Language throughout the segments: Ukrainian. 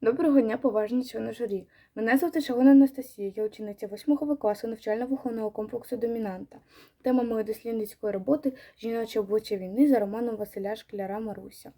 Доброго дня, поважні члени журі. Мене звати Шалона Анастасія, я учениця 8 класу навчально-виховного комплексу Домінанта. Тема моєї дослідницької роботи жіноче обличчя війни за романом Василя Шкляра Маруся.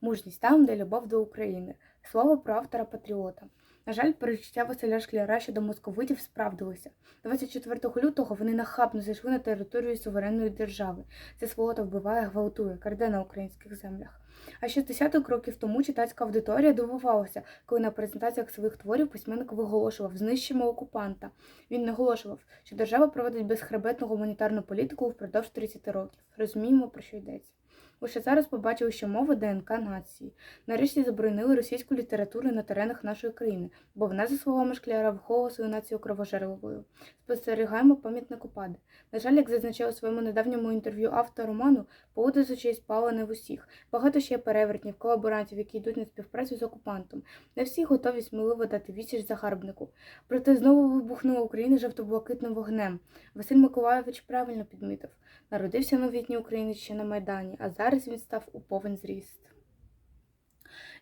Мужність там, де любов до України. Слово про автора патріота. На жаль, перечуття Василя Шкляра щодо московитів справдилися. 24 лютого вони нахабно зайшли на територію суверенної держави. Це сволота вбиває, гвалтує, краде на українських землях. А ще з десяток років тому читацька аудиторія дивувалася, коли на презентаціях своїх творів письменник виголошував знищимо окупанта. Він наголошував, що держава проводить безхребетну гуманітарну політику впродовж 30 років. Розуміємо, про що йдеться. Лише зараз побачили, що мова ДНК нації. Нарешті заборонили російську літературу на теренах нашої країни, бо вона, за словами Шкляра, виховувала свою націю кровожерливою. Спостерігаємо пам'ятник упади. На жаль, як зазначав у своєму недавньому інтерв'ю автор роману, полуди з очей спала не в усіх. Багато ще перевертнів, колаборантів, які йдуть на співпрацю з окупантом. Не всі готові сміливо дати відсіч загарбнику. Проте знову вибухнула Україна жовто-блакитним вогнем. Василь Миколайович правильно підмітив. Народився новітній українець ще на Майдані, а зараз він став у повен зріст.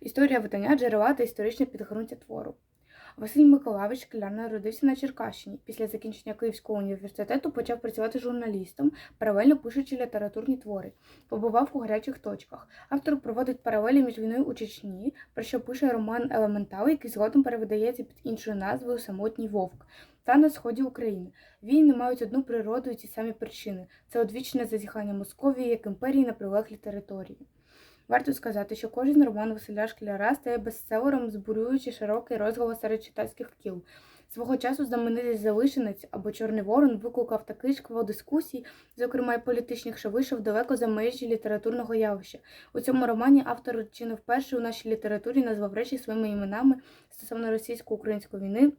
Історія видання джерела та історичне підґрунтя твору. Василь Миколайович Шкляр народився на Черкащині. Після закінчення Київського університету почав працювати журналістом, паралельно пишучи літературні твори. Побував у гарячих точках. Автор проводить паралелі між війною у Чечні, про що пише роман Елементал, який згодом перевидається під іншою назвою Самотній вовк. Та на сході України війни мають одну природу і ті самі причини: це одвічне зазіхання Московії як імперії на прилеглі території. Варто сказати, що кожен роман Василя Шкляра стає бестселером, збурюючи широкий розголос серед читацьких кіл. Свого часу знаменитий залишенець або Чорний Ворон викликав такий шквал дискусій, зокрема й політичних, що вийшов далеко за межі літературного явища. У цьому романі автор чи не вперше у нашій літературі назвав речі своїми іменами стосовно російсько-української війни.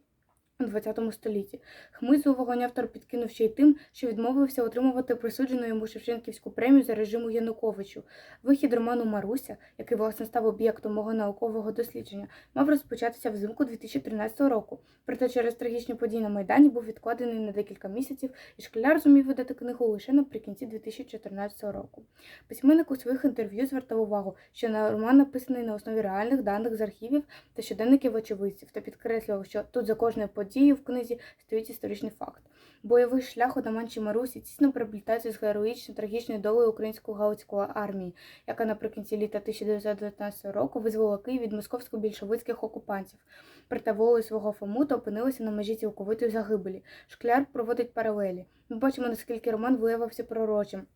У ХХ столітті Хмизу вогонь автор підкинув ще й тим, що відмовився отримувати присуджену йому Шевченківську премію за режиму Януковичу. Вихід роману Маруся, який власне став об'єктом мого наукового дослідження, мав розпочатися взимку 2013 року. Проте через трагічні події на Майдані був відкладений на декілька місяців, і школяр зумів видати книгу лише наприкінці 2014 року. Письменник у своїх інтерв'ю звертав увагу, що на роман написаний на основі реальних даних з архівів та щоденників очевидців, та підкреслював, що тут за кожною подією в книзі стоїть історичний факт. Бойовий шлях Отаманчі Марусі тісно переплітається з героїчно трагічною долею української галицької армії, яка наприкінці літа 1919 року визволила Київ від московсько-більшовицьких окупантів. Проте волею свого Фомута опинилася на межі цілковитої загибелі. Шкляр проводить паралелі. Ми бачимо, наскільки роман виявився пророчим.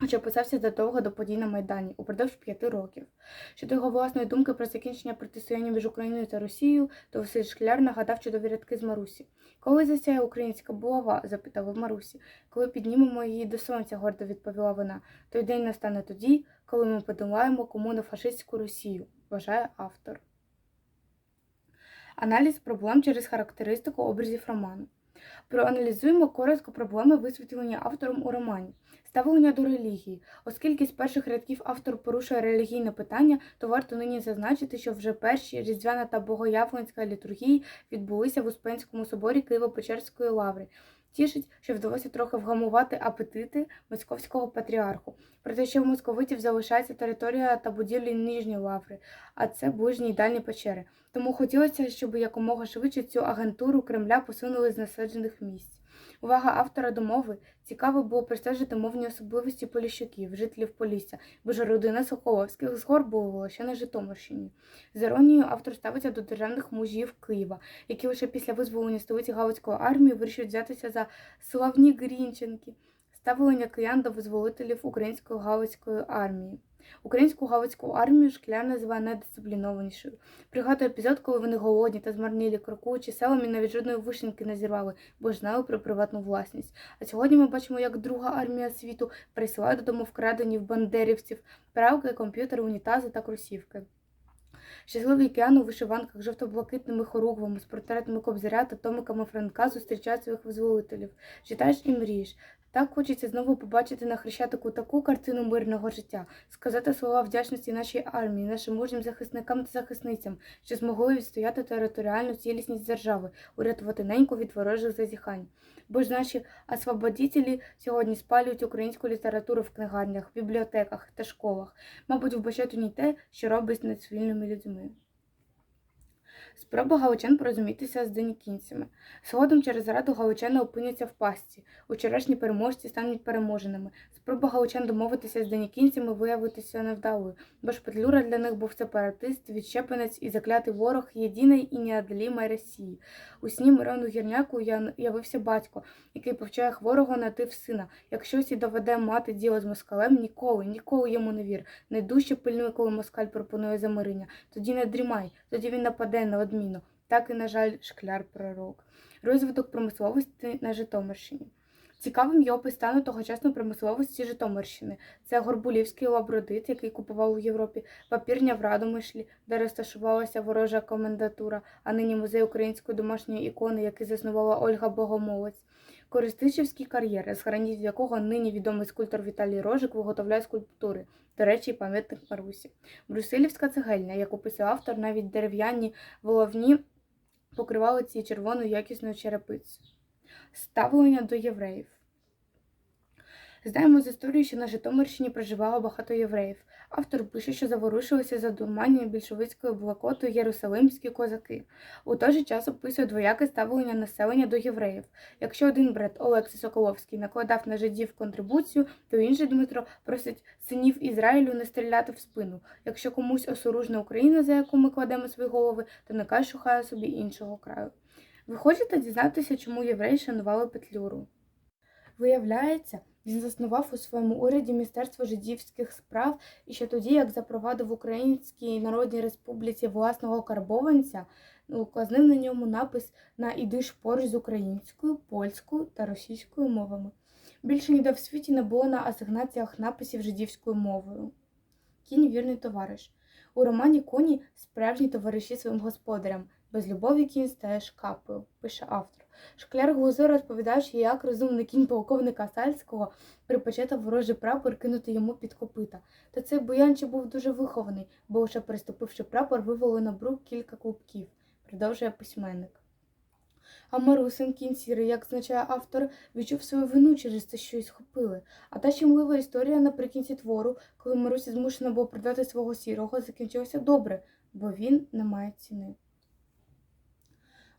Хоча писався задовго до подій на Майдані упродовж п'яти років. Щодо його власної думки про закінчення протистояння між Україною та Росією, то Василь Шкляр нагадав чудові рядки з Марусі. Коли засяє українська булава? запитала Марусі. Коли піднімемо її до сонця, гордо відповіла вона. Той день настане тоді, коли ми подолаємо комуну фашистську Росію, вважає автор. Аналіз проблем через характеристику образів роману. Проаналізуємо коротко проблеми, висвітлені автором у романі. Ставлення до релігії. Оскільки з перших рядків автор порушує релігійне питання, то варто нині зазначити, що вже перші різдвяна та богоявленська літургії відбулися в Успенському соборі Києво-Печерської лаври. Тішить, що вдалося трохи вгамувати апетити московського патріарху. Проте, що в московитів залишається територія та будівлі Нижньої лаври, а це ближні й дальні печери. Тому хотілося, щоб якомога швидше цю агентуру Кремля посунули з насаджених місць. Увага автора до мови цікаво було простежити мовні особливості поліщуків, жителів Полісся, бо ж родина Соколовських згорбувала ще на Житомирщині. З іронією автор ставиться до державних мужів Києва, які лише після визволення столиці Галицької армії вирішують взятися за славні Грінченки, ставлення киян до визволителів української Галицької армії. Українську галицьку армію шкляр називає найдисциплінованішою. Пригадує епізод, коли вони голодні та змарнілі, крокуючи селами навіть жодної вишеньки не зірвали, бо ж знали про приватну власність. А сьогодні ми бачимо, як друга армія світу присилає додому вкрадені в бандерівців, пралки, комп'ютери, унітази та кросівки. Щасливий океан у вишиванках жовто-блакитними хоругвами з портретами Кобзаря та томиками Франка зустрічають своїх визволителів. Читаєш і мрієш. Так хочеться знову побачити на Хрещатику таку картину мирного життя, сказати слова вдячності нашій армії, нашим мужнім захисникам та захисницям, що змогли відстояти територіальну цілісність держави, урятувати неньку від ворожих зазіхань. Бо ж наші освободітелі сьогодні спалюють українську літературу в книгарнях, бібліотеках та школах, мабуть, вбачають у ній те, що робить з нецивільними людьми. Спроба галичан порозумітися з денікінцями. Згодом через раду галичани опиняться в пастці. Учорашні переможці стануть переможеними. Спроба галичан домовитися з денікінцями виявитися невдалою, бо ж Петлюра для них був сепаратист, відщепенець і заклятий ворог єдиної і неодолімої Росії. У сні Мирону Гірняку явився батько, який повчає хворого на тив сина. Якщо сі доведе мати діло з москалем, ніколи, ніколи йому не вір. Найдужче пильнуй, коли москаль пропонує замирення. Тоді не дрімай, тоді він нападе неодмінно. Так і, на жаль, шкляр пророк. Розвиток промисловості на Житомирщині. Цікавим є опис стану тогочасної промисловості Житомирщини. Це Горбулівський лабродит, який купував у Європі, папірня в Радомишлі, де розташувалася ворожа комендатура, а нині музей української домашньої ікони, який заснувала Ольга Богомолець. Користичівський кар'єр, з гранітів якого нині відомий скульптор Віталій Рожик виготовляє скульптури, до речі, і пам'ятник Марусі. Брюсилівська цегельня, як описує автор, навіть дерев'яні воловні покривали ці червоною якісною черепицею. Ставлення до євреїв. Знаємо з історії, що на Житомирщині проживало багато євреїв. Автор пише, що заворушилися за дурмання більшовицькою блокотою єрусалимські козаки. У той же час описує двояке ставлення населення до євреїв. Якщо один брат Олексій Соколовський накладав на жидів контрибуцію, то інший Дмитро просить синів Ізраїлю не стріляти в спину. Якщо комусь осоружна Україна, за яку ми кладемо свої голови, то нехай шукає собі іншого краю. Ви хочете дізнатися, чому євреї шанували Петлюру? Виявляється, він заснував у своєму уряді Міністерство жидівських справ і ще тоді, як запровадив Українській Народній Республіці власного карбованця, указнив на ньому напис на ідиш поруч з українською, польською та російською мовами. Більше ніде в світі не було на асигнаціях написів жидівською мовою. Кінь вірний товариш. У романі Коні справжні товариші своїм господарям. Без любові кінь стає шкапою, пише автор. Шкляр Глузо розповідаючи, як розумний кінь полковника Сальського припечатав ворожий прапор кинути йому під копита. Та цей буянче був дуже вихований, бо лише приступивши прапор, вивели на брук кілька клубків, продовжує письменник. А Марусин кінь сірий, як означає автор, відчув свою вину через те, що й схопили. А та щемлива історія наприкінці твору, коли Марусі змушена була продати свого сірого, закінчилася добре, бо він не має ціни.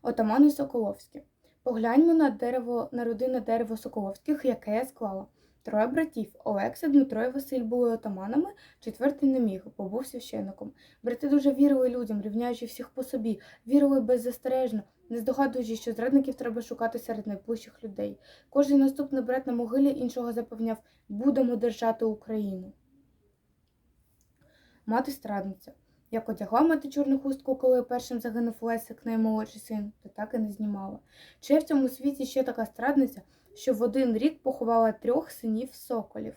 Отамани Соколовські. Погляньмо на дерево, на родинне дерево Соколовських, яке я склала. Троє братів Олекса, Дмитро і Василь були отаманами, четвертий не міг, бо був священником. Брати дуже вірили людям, рівняючи всіх по собі, вірили беззастережно, не здогадуючись, що зрадників треба шукати серед найближчих людей. Кожен наступний брат на могилі іншого запевняв будемо держати Україну. Мати страдниця. Як одягла мати чорну хустку, коли першим загинув Лесик, наймолодший син, то так і не знімала. Чи в цьому світі ще така страдниця, що в один рік поховала трьох синів соколів?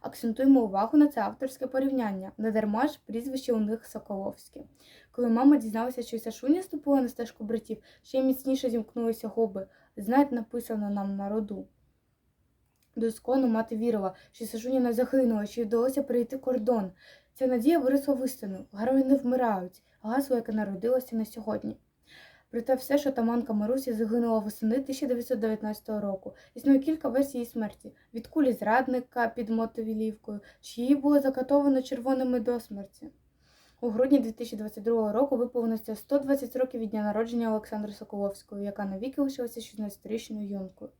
Акцентуємо увагу на це авторське порівняння, не дарма ж прізвище у них Соколовське. Коли мама дізналася, що Сашуня ступила на стежку братів, ще міцніше зімкнулися губи. Знать написано нам на роду. Доскону мати вірила, що Сашуня не загинула, що їй вдалося перейти кордон. Ця надія виросла в істину. Герої не вмирають, гасло, яке народилося на сьогодні. Проте все, що таманка Марусі загинула восени 1919 року. Існує кілька версій її смерті: від кулі зрадника під мотовілівкою, чи її було закатовано червоними до смерті. У грудні 2022 року виповниться 120 років від дня народження Олександри Соколовської, яка навіки лишилася 16-річною юнкою.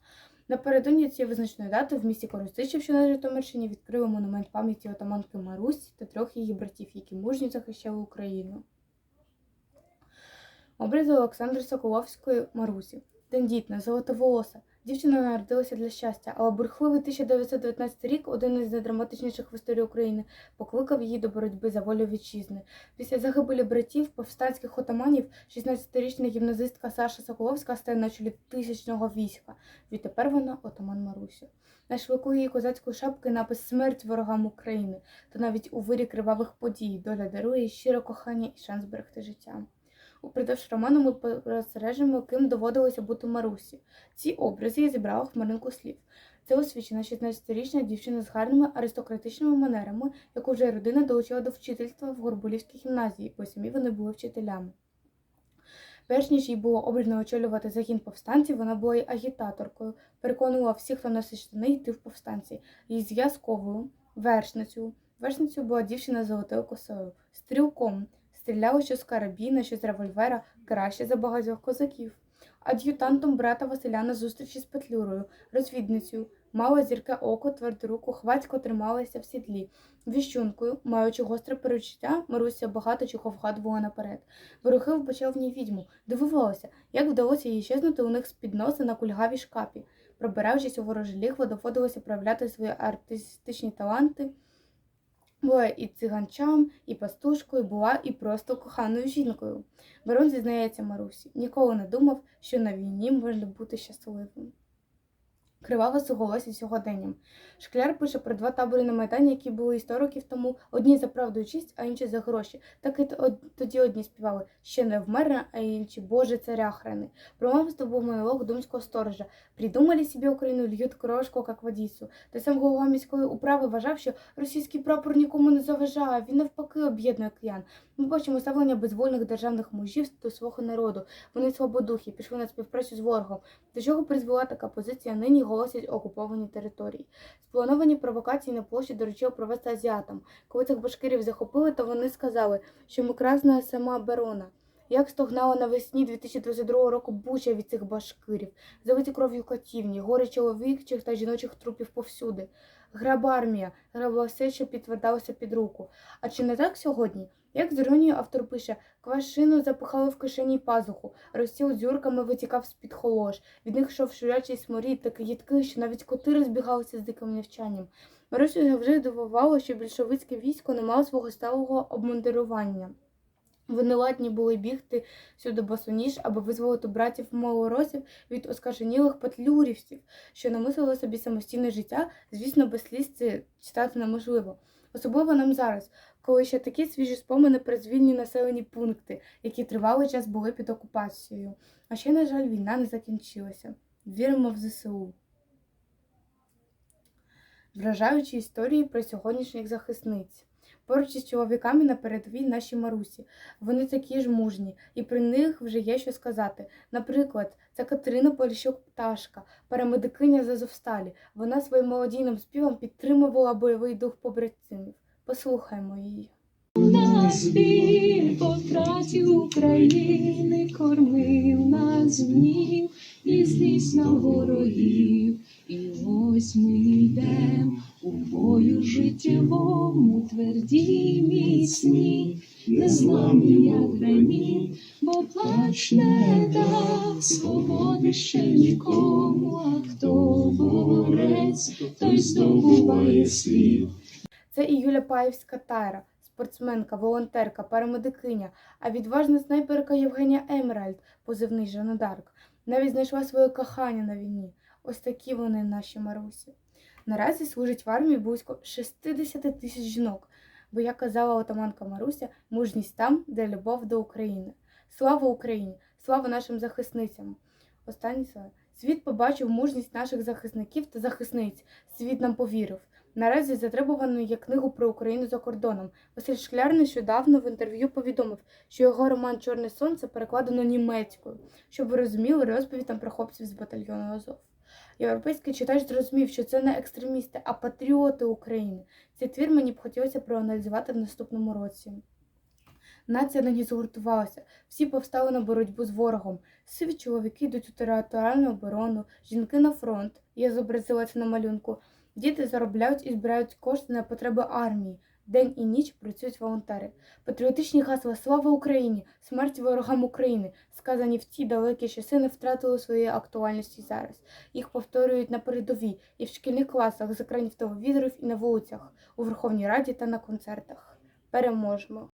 Напередодні цієї визначної дати в місті Коростичів, що на Житомирщині, відкрили монумент пам'яті отаманки Марусі та трьох її братів, які мужньо захищали Україну. Образи Олександри Соколовської Марусі. Тендітна, золотоволоса. Дівчина народилася для щастя, але бурхливий 1919 рік, один із найдраматичніших в історії України, покликав її до боротьби за волю вітчизни. Після загибелі братів, повстанських отаманів, 16-річна гімназистка Саша Соколовська стає на чолі тисячного війська. Відтепер вона отаман Марусі. На швидку її козацької шапки напис Смерть ворогам України, та навіть у вирі кривавих подій доля дарує їй щире кохання і шанс берегти життя. Упродовж роману ми спостережемо, ким доводилося бути Марусі. Ці образи я зібрала хмаринку слів. Це освічена 16-річна дівчина з гарними аристократичними манерами, яку вже родина долучила до вчительства в Горбулівській гімназії, бо самі вони були вчителями. Перш ніж їй було обрано очолювати загін повстанців, вона була й агітаторкою, переконувала всіх, хто носить штани, йти в повстанці. Її зв'язковою, вершницею. Вершницею була дівчина з золотою косою, стрілком, Стріляли що з карабіна, що з револьвера, краще за багатьох козаків. Ад'ютантом брата Василя на зустрічі з Петлюрою, розвідницею, мала зірке око, тверду руку, хвацько трималася в сідлі. Віщункою, маючи гостре перечуття, Маруся багато чого вгадувала наперед. Ворохи вбачав в ній відьму, дивувалася, як вдалося їй щезнути у них з-під носа на кульгавій шкапі. Пробираючись у ворожий лігво, доводилося проявляти свої артистичні таланти. Була і циганчам, і пастушкою, була і просто коханою жінкою. Барон зізнається Марусі, ніколи не думав, що на війні можна бути щасливим. Криваво суголосить сьогоденням. Шкляр пише про два табори на Майдані, які були і 100 років тому, одні за правду і честь, а інші за гроші. Так і тоді одні співали ще не вмерла, а інші Боже царя храни. Промовисто був монолог думського сторожа. Придумали собі Україну, льють крошку, як водицю. Та сам голова міської управи вважав, що російський прапор нікому не заважає, він навпаки об'єднує киян. Ми бачимо ставлення безвольних державних мужів до свого народу. Вони свободухи, пішли на співпрацю з ворогом. До чого призвела така позиція, нині голосять окуповані території. Сплановані провокації на площі доручив провести азіатам. Коли цих башкирів захопили, то вони сказали, що ми красна самооборона. Як стогнала навесні 2022 року буча від цих башкирів, залиті кров'ю котівні, гори чоловічих та жіночих трупів повсюди. Граба армія, грабла все, що підтвердалося під руку. А чи не так сьогодні? Як з іронією автор пише, квашину запихали в кишені пазуху, розсіл дзюрками витікав з-під холош, від них йшов шурячий сморід, такий їдкий, що навіть коти розбігалися з диким навчанням. Марусю завжди дивувало, що більшовицьке військо не мало свого сталого обмундирування. Вони ладні були бігти сюди босоніж, аби визволити братів малоросів від оскаженілих петлюрівців, що намислили собі самостійне життя, звісно, без сліз читати неможливо. Особливо нам зараз, коли ще такі свіжі спомини про звільні населені пункти, які тривалий час були під окупацією. А ще, на жаль, війна не закінчилася. Віримо в ЗСУ. Вражаючі історії про сьогоднішніх захисниць. Поруч із чоловіками на передовій наші Марусі. Вони такі ж мужні, і про них вже є що сказати. Наприклад, це Катерина Поліщук Пташка, парамедикиня з Азовсталі. Вона своїм молодійним співом підтримувала бойовий дух побратимів. Послухаймо її. Нас біль по України кормив нас гнів і злість на ворогів. І ось ми йдем у бою життєвому, тверді міцні, незламні, як граніт, бо плач не дасть свободи ще нікому, а хто борець, той здобуває світ. Це і Юля Паївська Тайра, спортсменка, волонтерка, парамедикиня, а відважна снайперка Євгенія Емеральд, позивний Жанодарк, навіть знайшла своє кохання на війні. Ось такі вони наші Марусі. Наразі служить в армії близько 60 тисяч жінок, бо, як казала отаманка Маруся, мужність там, де любов до України. Слава Україні! Слава нашим захисницям! Останні слова. Світ побачив мужність наших захисників та захисниць. Світ нам повірив. Наразі затребувано є книгу про Україну за кордоном. Василь Шкляр нещодавно в інтерв'ю повідомив, що його роман Чорне сонце перекладено німецькою, щоб ви розуміли розповідь там про хлопців з батальйону Азов. Європейський читач зрозумів, що це не екстремісти, а патріоти України. Цей твір мені б хотілося проаналізувати в наступному році. Нація нині згуртувалася, всі повстали на боротьбу з ворогом. Сиві чоловіки йдуть у територіальну оборону, жінки на фронт. Я зобразила це на малюнку. Діти заробляють і збирають кошти на потреби армії. День і ніч працюють волонтери. Патріотичні гасла Слава Україні! Смерть ворогам України, сказані в ті далекі часи, не втратили своєї актуальності зараз. Їх повторюють на передовій і в шкільних класах, з екранів телевізорів і на вулицях, у Верховній Раді та на концертах. Переможемо!